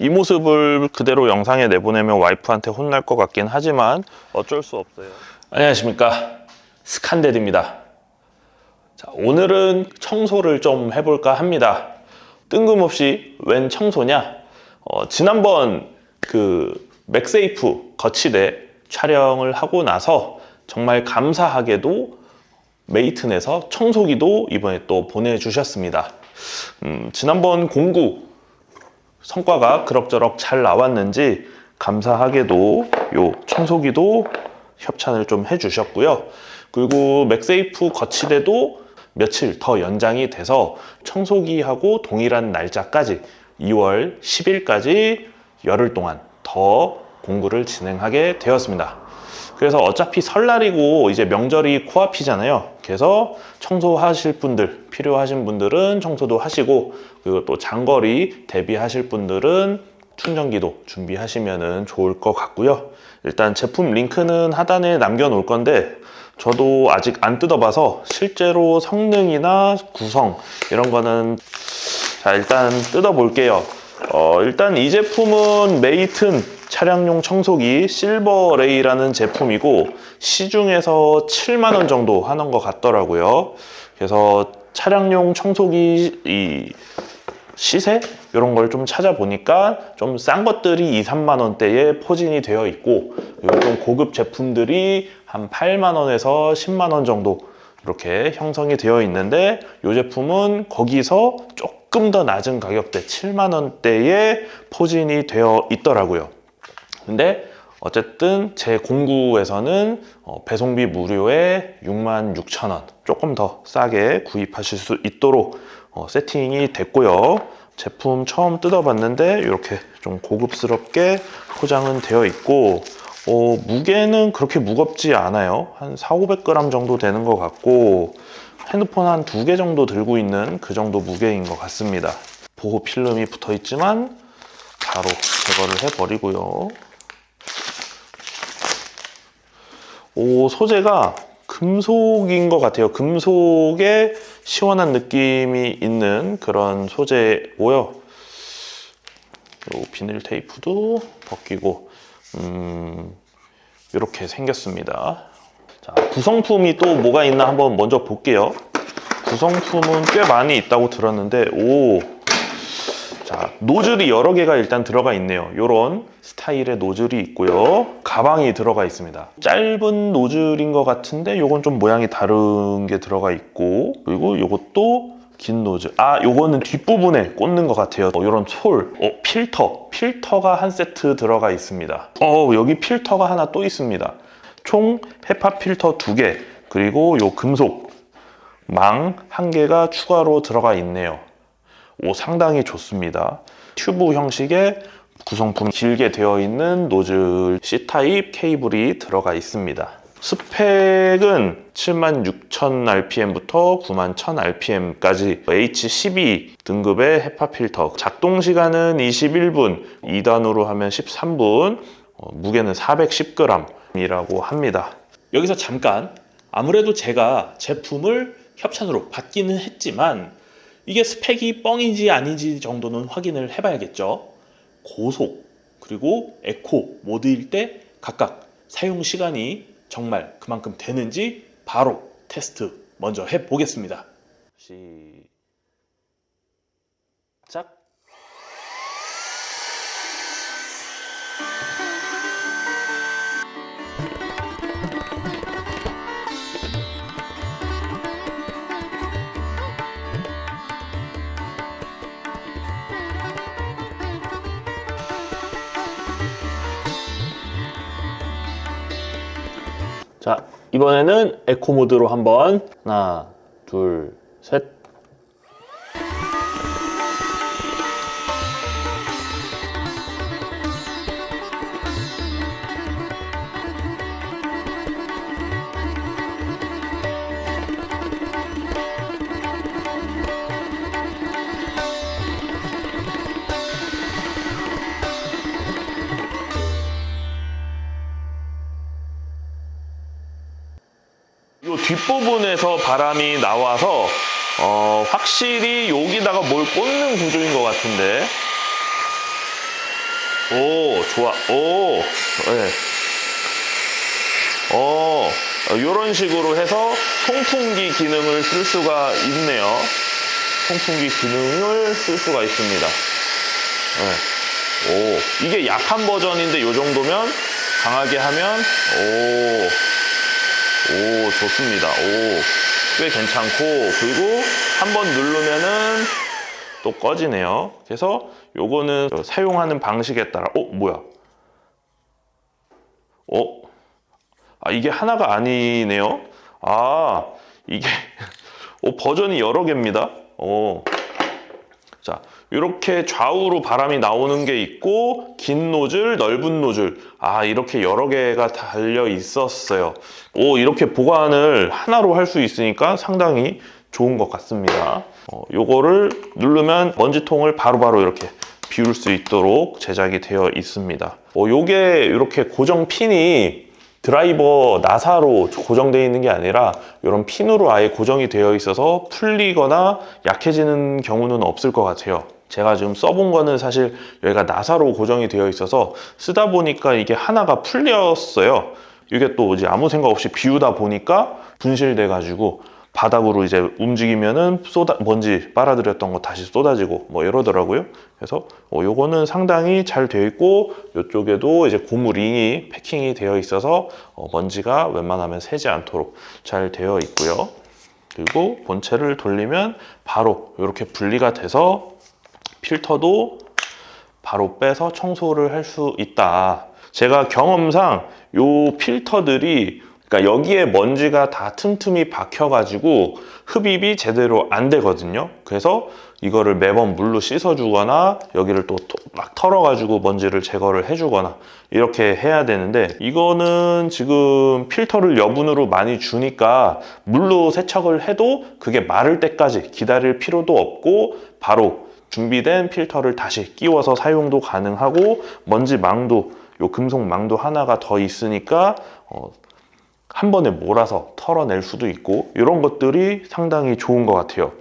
이 모습을 그대로 영상에 내보내면 와이프한테 혼날 것 같긴 하지만 어쩔 수 없어요. 안녕하십니까. 스칸데드입니다. 자, 오늘은 청소를 좀 해볼까 합니다. 뜬금없이 웬 청소냐? 어, 지난번 그 맥세이프 거치대 촬영을 하고 나서 정말 감사하게도 메이튼에서 청소기도 이번에 또 보내주셨습니다. 음, 지난번 공구 성과가 그럭저럭 잘 나왔는지 감사하게도 요 청소기도 협찬을 좀 해주셨고요. 그리고 맥세이프 거치대도 며칠 더 연장이 돼서 청소기하고 동일한 날짜까지 2월 10일까지 열흘 동안 더 공구를 진행하게 되었습니다. 그래서 어차피 설날이고 이제 명절이 코앞이잖아요. 그래서 청소하실 분들, 필요하신 분들은 청소도 하시고, 그리고 또 장거리 대비하실 분들은 충전기도 준비하시면 좋을 것 같고요. 일단 제품 링크는 하단에 남겨 놓을 건데, 저도 아직 안 뜯어봐서 실제로 성능이나 구성, 이런 거는 자, 일단 뜯어볼게요. 어, 일단 이 제품은 메이튼 차량용 청소기 실버레이라는 제품이고 시중에서 7만원 정도 하는 것 같더라고요. 그래서 차량용 청소기 이 시세 이런 걸 좀 찾아보니까 좀 싼 것들이 2, 3만 원대에 포진이 되어 있고 그리고 좀 고급 제품들이 한 8만 원에서 10만 원 정도 이렇게 형성이 되어 있는데 이 제품은 거기서 조금 더 낮은 가격대 7만 원대에 포진이 되어 있더라고요. 근데 어쨌든 제 공구에서는 어, 배송비 무료에 6만 6천 원 조금 더 싸게 구입하실 수 있도록 어, 세팅이 됐고요. 제품 처음 뜯어봤는데 이렇게 좀 고급스럽게 포장은 되어 있고 어, 무게는 그렇게 무겁지 않아요. 한 4, 500g 정도 되는 것 같고 핸드폰 한 두 개 정도 들고 있는 그 정도 무게인 것 같습니다. 보호 필름이 붙어 있지만 바로 제거를 해버리고요. 오, 소재가 금속인 것 같아요. 금속에 시원한 느낌이 있는 그런 소재고요. 요 비닐 테이프도 벗기고, 음, 이렇게 생겼습니다. 자, 구성품이 또 뭐가 있나 한번 먼저 볼게요. 구성품은 꽤 많이 있다고 들었는데, 오, 자, 노즐이 여러 개가 일단 들어가 있네요. 이런 스타일의 노즐이 있고요. 가방이 들어가 있습니다. 짧은 노즐인 것 같은데 요건 좀 모양이 다른 게 들어가 있고 그리고 요것도 긴 노즐. 아, 요거는 뒷부분에 꽂는 것 같아요. 어, 요런 솔, 어, 필터. 필터가 한 세트 들어가 있습니다. 어, 여기 필터가 하나 또 있습니다. 총 헤파 필터 두 개, 그리고 요 금속 망 한 개가 추가로 들어가 있네요. 오, 상당히 좋습니다. 튜브 형식의 구성품 길게 되어 있는 노즐 C타입 케이블이 들어가 있습니다. 스펙은 76,000rpm부터 91,000rpm까지 H12 등급의 헤파 필터. 작동 시간은 21분, 2단으로 하면 13분, 어, 무게는 410g 이라고 합니다. 여기서 잠깐 아무래도 제가 제품을 협찬으로 받기는 했지만 이게 스펙이 뻥인지 아닌지 정도는 확인을 해봐야겠죠. 고속 그리고 에코 모드일 때 각각 사용 시간이 정말 그만큼 되는지 바로 테스트 먼저 해보겠습니다. 시작. 자, 이번에는 에코 모드로 한번 하나, 둘, 셋. 뒷부분에서 바람이 나와서 어, 확실히 여기다가 뭘 꽂는 구조인 것 같은데 오, 좋아. 오, 네. 어, 이런 식으로 해서 통풍기 기능을 쓸 수가 있네요. 통풍기 기능을 쓸 수가 있습니다. 네. 오, 이게 약한 버전인데 이 정도면 강하게 하면 오, 오, 좋습니다. 오, 꽤 괜찮고 그리고 한번 누르면은 또 꺼지네요. 그래서 요거는 사용하는 방식에 따라 어, 뭐야? 어? 아, 이게 하나가 아니네요. 아, 이게 어, 버전이 여러 개입니다. 어. 자, 이렇게 좌우로 바람이 나오는 게 있고 긴 노즐, 넓은 노즐. 아, 이렇게 여러 개가 달려 있었어요. 오, 이렇게 보관을 하나로 할 수 있으니까 상당히 좋은 것 같습니다. 어, 요거를 누르면 먼지통을 바로 바로 이렇게 비울 수 있도록 제작이 되어 있습니다. 어, 요게 이렇게 고정 핀이 드라이버 나사로 고정되어 있는 게 아니라 이런 핀으로 아예 고정이 되어 있어서 풀리거나 약해지는 경우는 없을 것 같아요. 제가 지금 써본 거는 사실 여기가 나사로 고정이 되어 있어서 쓰다 보니까 이게 하나가 풀렸어요. 이게 또 이제 아무 생각 없이 비우다 보니까 분실돼 가지고 바닥으로 이제 움직이면은 쏟아 먼지 빨아들였던 거 다시 쏟아지고 뭐 이러더라고요. 그래서 어, 요거는 상당히 잘 되어 있고 이쪽에도 이제 고무 링이 패킹이 되어 있어서 어, 먼지가 웬만하면 새지 않도록 잘 되어 있고요. 그리고 본체를 돌리면 바로 이렇게 분리가 돼서 필터도 바로 빼서 청소를 할 수 있다. 제가 경험상 요 필터들이 그러니까 여기에 먼지가 다 틈틈이 박혀가지고 흡입이 제대로 안 되거든요. 그래서 이거를 매번 물로 씻어주거나 여기를 또 막 털어가지고 먼지를 제거를 해주거나 이렇게 해야 되는데 이거는 지금 필터를 여분으로 많이 주니까 물로 세척을 해도 그게 마를 때까지 기다릴 필요도 없고 바로 준비된 필터를 다시 끼워서 사용도 가능하고 먼지 망도 요 금속 망도 하나가 더 있으니까 어, 한 번에 몰아서 털어낼 수도 있고 이런 것들이 상당히 좋은 것 같아요.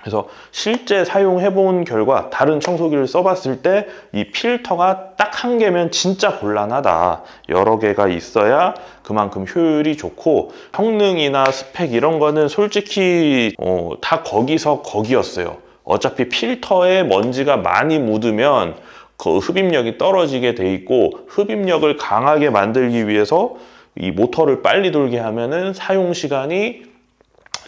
그래서 실제 사용해 본 결과 다른 청소기를 써봤을 때 이 필터가 딱 한 개면 진짜 곤란하다. 여러 개가 있어야 그만큼 효율이 좋고 성능이나 스펙 이런 거는 솔직히 어, 다 거기서 거기였어요. 어차피 필터에 먼지가 많이 묻으면 그 흡입력이 떨어지게 돼 있고 흡입력을 강하게 만들기 위해서 이 모터를 빨리 돌게 하면은 사용 시간이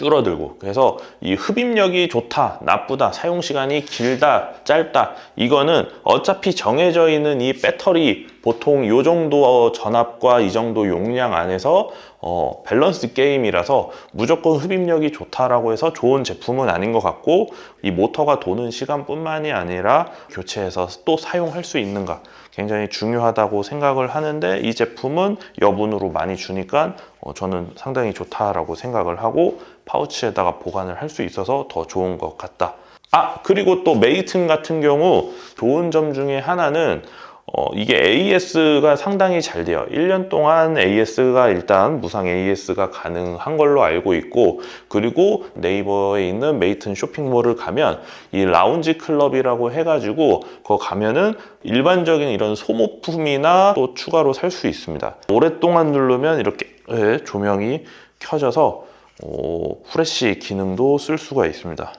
줄어들고. 그래서 이 흡입력이 좋다 나쁘다 사용 시간이 길다 짧다 이거는 어차피 정해져 있는 이 배터리 보통 요 정도 전압과 이 정도 용량 안에서 어, 밸런스 게임이라서 무조건 흡입력이 좋다라고 해서 좋은 제품은 아닌 것 같고 이 모터가 도는 시간뿐만이 아니라 교체해서 또 사용할 수 있는가 굉장히 중요하다고 생각을 하는데 이 제품은 여분으로 많이 주니까 어, 저는 상당히 좋다라고 생각을 하고 파우치에다가 보관을 할 수 있어서 더 좋은 것 같다. 아 그리고 또 메이튼 같은 경우 좋은 점 중에 하나는 어, 이게 AS가 상당히 잘 돼요. 1년 동안 AS가 일단 무상 AS가 가능한 걸로 알고 있고, 그리고 네이버에 있는 메이튼 쇼핑몰을 가면 이 라운지 클럽이라고 해가지고, 거 가면은 일반적인 이런 소모품이나 또 추가로 살 수 있습니다. 오랫동안 누르면 이렇게 예, 조명이 켜져서 오, 후레쉬 기능도 쓸 수가 있습니다.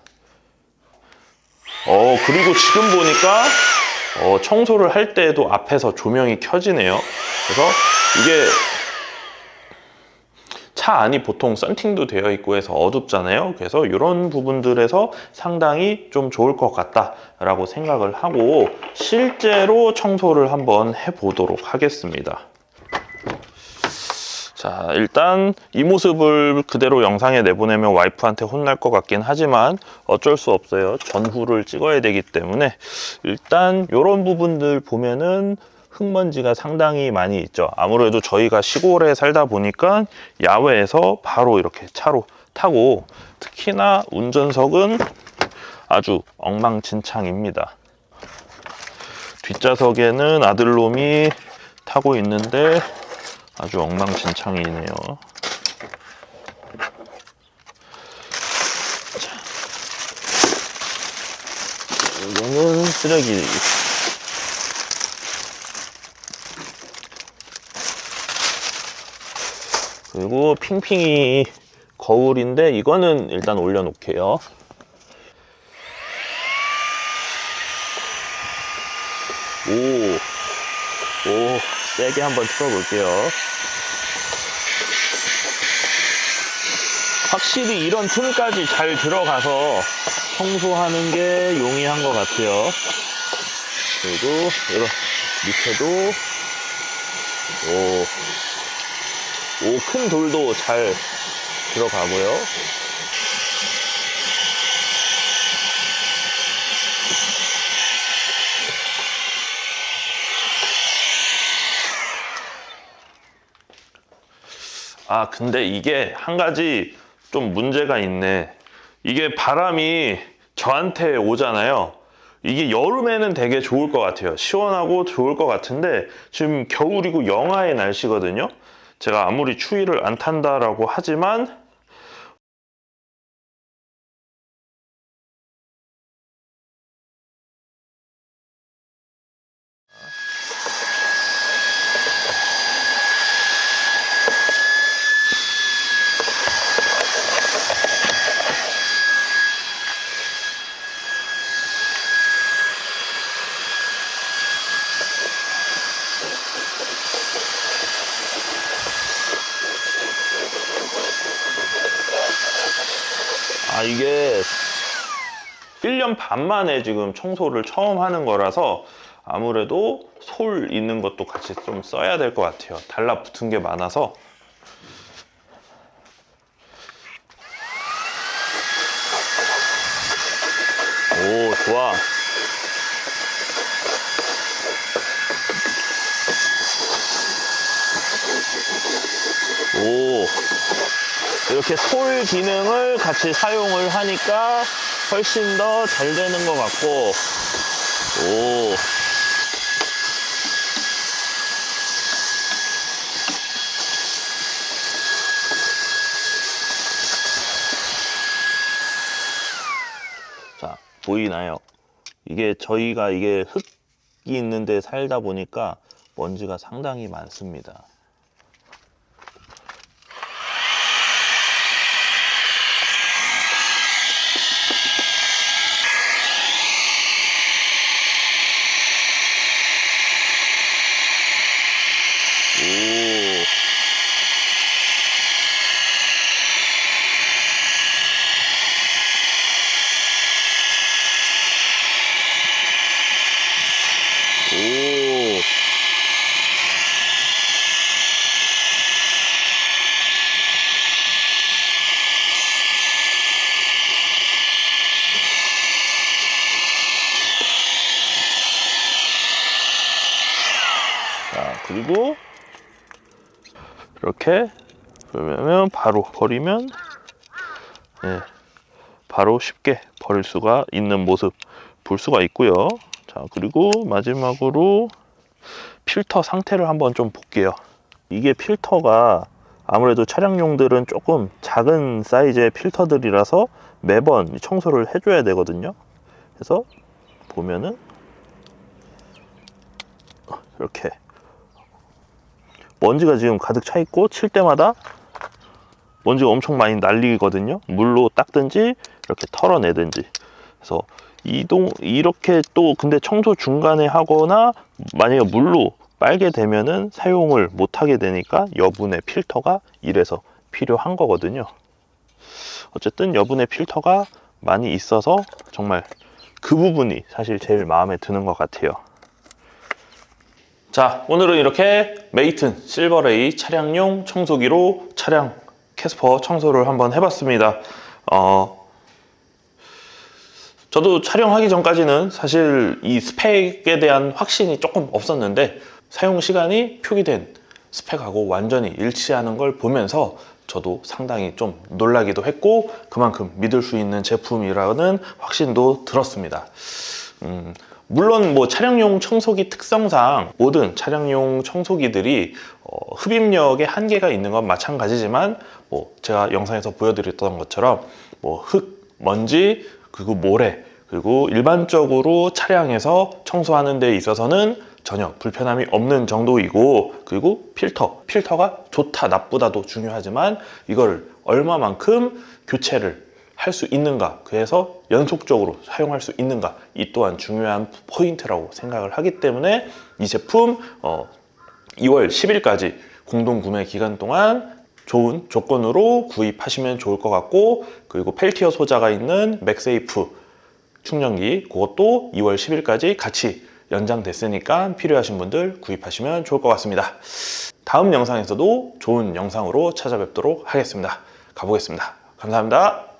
어, 그리고 지금 보니까 어, 청소를 할 때에도 앞에서 조명이 켜지네요. 그래서 이게 차 안이 보통 썬팅도 되어 있고 해서 어둡잖아요. 그래서 이런 부분들에서 상당히 좀 좋을 것 같다라고 생각을 하고 실제로 청소를 한번 해보도록 하겠습니다. 자, 일단 이 모습을 그대로 영상에 내보내면 와이프한테 혼날 것 같긴 하지만 어쩔 수 없어요. 전후를 찍어야 되기 때문에 일단 이런 부분들 보면은 흙먼지가 상당히 많이 있죠. 아무래도 저희가 시골에 살다 보니까 야외에서 바로 이렇게 차로 타고 특히나 운전석은 아주 엉망진창입니다. 뒷좌석에는 아들놈이 타고 있는데 아주 엉망진창이네요. 자, 이거는 쓰레기. 그리고 핑핑이 거울인데 이거는 일단 올려놓게요. 오. 오, 세게 한번 틀어볼게요. 확실히 이런 틈까지 잘 들어가서 청소하는 게 용이한 것 같아요. 그리고 이런 밑에도 오, 오, 큰 돌도 잘 들어가고요. 아, 근데 이게 한 가지 좀 문제가 있네. 이게 바람이 저한테 오잖아요. 이게 여름에는 되게 좋을 것 같아요. 시원하고 좋을 것 같은데 지금 겨울이고 영하의 날씨거든요. 제가 아무리 추위를 안 탄다라고 하지만 아 이게 1년 반 만에 지금 청소를 처음 하는 거라서 아무래도 솔 있는 것도 같이 좀 써야 될 것 같아요. 달라붙은 게 많아서. 오, 좋아. 오. 이렇게 솔 기능을 같이 사용을 하니까 훨씬 더 잘 되는 것 같고, 오. 자, 보이나요? 이게 저희가 이게 흙이 있는데 살다 보니까 먼지가 상당히 많습니다. 오. 오. 자, 그리고 이렇게 그러면 바로 버리면 예, 바로 쉽게 버릴 수가 있는 모습 볼 수가 있고요. 자 그리고 마지막으로 필터 상태를 한번 좀 볼게요. 이게 필터가 아무래도 차량용들은 조금 작은 사이즈의 필터들이라서 매번 청소를 해줘야 되거든요. 그래서 보면은 이렇게 먼지가 지금 가득 차 있고 칠 때마다 먼지가 엄청 많이 날리거든요. 물로 닦든지 이렇게 털어내든지. 그래서 이동 이렇게 또 근데 청소 중간에 하거나 만약에 물로 빨게 되면은 사용을 못 하게 되니까 여분의 필터가 이래서 필요한 거거든요. 어쨌든 여분의 필터가 많이 있어서 정말 그 부분이 사실 제일 마음에 드는 것 같아요. 자, 오늘은 이렇게 메이튼 실버레이 차량용 청소기로 차량 캐스퍼 청소를 한번 해봤습니다. 어, 저도 촬영하기 전까지는 사실 이 스펙에 대한 확신이 조금 없었는데 사용 시간이 표기된 스펙하고 완전히 일치하는 걸 보면서 저도 상당히 좀 놀라기도 했고 그만큼 믿을 수 있는 제품이라는 확신도 들었습니다. 음, 물론 뭐 차량용 청소기 특성상 모든 차량용 청소기들이 어, 흡입력에 한계가 있는 건 마찬가지지만 뭐 제가 영상에서 보여드렸던 것처럼 뭐 흙, 먼지 그리고 모래 그리고 일반적으로 차량에서 청소하는 데 있어서는 전혀 불편함이 없는 정도이고 그리고 필터 필터가 좋다 나쁘다도 중요하지만 이거를 얼마만큼 교체를 할 수 있는가 그래서 연속적으로 사용할 수 있는가 이 또한 중요한 포인트라고 생각을 하기 때문에 이 제품 어, 2월 10일까지 공동 구매 기간 동안 좋은 조건으로 구입하시면 좋을 것 같고 그리고 펠티어 소자가 있는 맥세이프 충전기 그것도 2월 10일까지 같이 연장됐으니까 필요하신 분들 구입하시면 좋을 것 같습니다. 다음 영상에서도 좋은 영상으로 찾아뵙도록 하겠습니다. 가보겠습니다. 감사합니다.